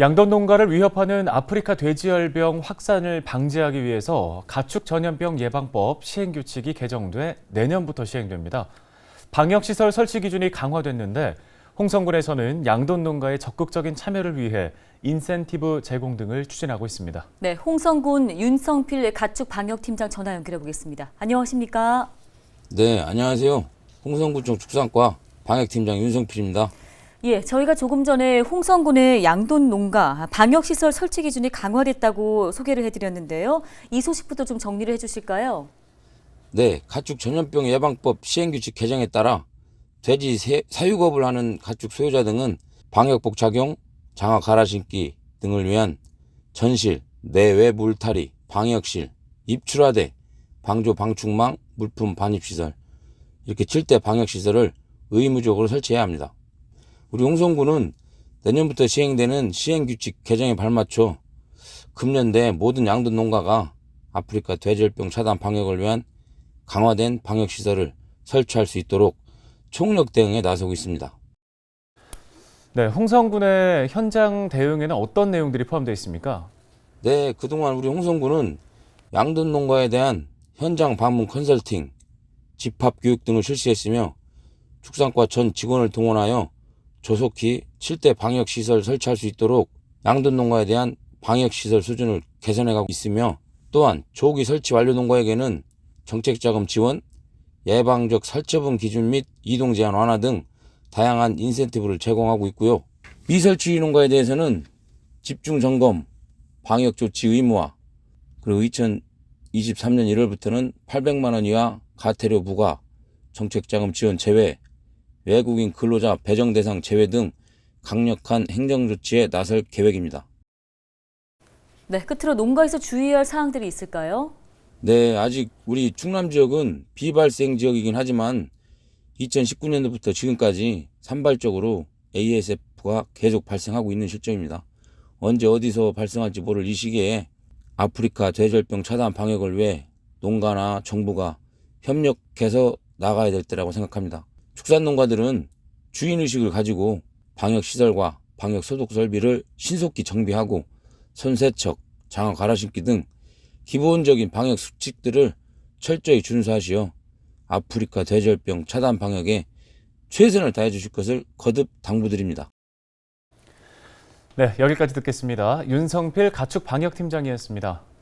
양돈 농가를 위협하는 아프리카 돼지열병 확산을 방지하기 위해서 가축 전염병 예방법 시행 규칙이 개정돼 내년부터 시행됩니다. 방역 시설 설치 기준이 강화됐는데 홍성군에서는 양돈 농가의 적극적인 참여를 위해 인센티브 제공 등을 추진하고 있습니다. 네, 홍성군 윤성필 가축 방역팀장 전화 연결해 보겠습니다. 안녕하십니까? 네, 안녕하세요. 홍성구청 축산과 방역팀장 윤성필입니다. 예, 저희가 조금 전에 홍성군의 양돈 농가 방역 시설 설치 기준이 강화됐다고 소개를 해드렸는데요. 이 소식부터 좀 정리를 해주실까요? 네, 가축 전염병 예방법 시행규칙 개정에 따라 돼지 세- 사육업을 하는 가축 소유자 등은 방역복 착용, 장화 갈아 신기 등을 위한 전실, 내외 물타리, 방역실, 입출하대, 방조 방충망, 물품 반입시설 이렇게 7대 방역시설을 의무적으로 설치해야 합니다. 우리 홍성군은 내년부터 시행되는 시행규칙 개정에 발맞춰 금년대 모든 양돈 농가가 아프리카 돼지열병 차단 방역을 위한 강화된 방역시설을 설치할 수 있도록 총력 대응에 나서고 있습니다. 네, 홍성군의 현장 대응에는 어떤 내용들이 포함되어 있습니까? 네, 그동안 우리 홍성군은 양돈 농가에 대한 현장 방문 컨설팅, 집합 교육 등을 실시했으며 축산과 전 직원을 동원하여 조속히 7대 방역시설 설치할 수 있도록 양돈 농가에 대한 방역시설 수준을 개선해가고 있으며 또한 조기 설치 완료 농가에게는 정책자금 지원, 예방적 살처분 기준 및 이동 제한 완화 등 다양한 인센티브를 제공하고 있고요. 미설치 농가에 대해서는 집중 점검, 방역 조치 의무화, 그리고 2023년 1월부터는 800만 원 이하 가태료 부과, 정책자금 지원 제외, 외국인 근로자 배정 대상 제외 등 강력한 행정 조치에 나설 계획입니다. 네, 끝으로 농가에서 주의할 사항들이 있을까요? 네, 아직 우리 충남 지역은 비발생 지역이긴 하지만 2019년도부터 지금까지 산발적으로 ASF가 계속 발생하고 있는 실정입니다. 언제 어디서 발생할지 모를 이 시기에 아프리카 돼지열병 차단 방역을 위해 농가나 정부가 협력해서 나가야 될 때라고 생각합니다. 축산 농가들은 주인 의식을 가지고 방역 시설과 방역 소독 설비를 신속히 정비하고 손세척, 장화 갈아 신기 등 기본적인 방역 수칙들을 철저히 준수하시어 아프리카 돼지열병 차단 방역에 최선을 다해 주실 것을 거듭 당부드립니다. 네, 여기까지 듣겠습니다. 윤성필 가축 방역팀장이었습니다.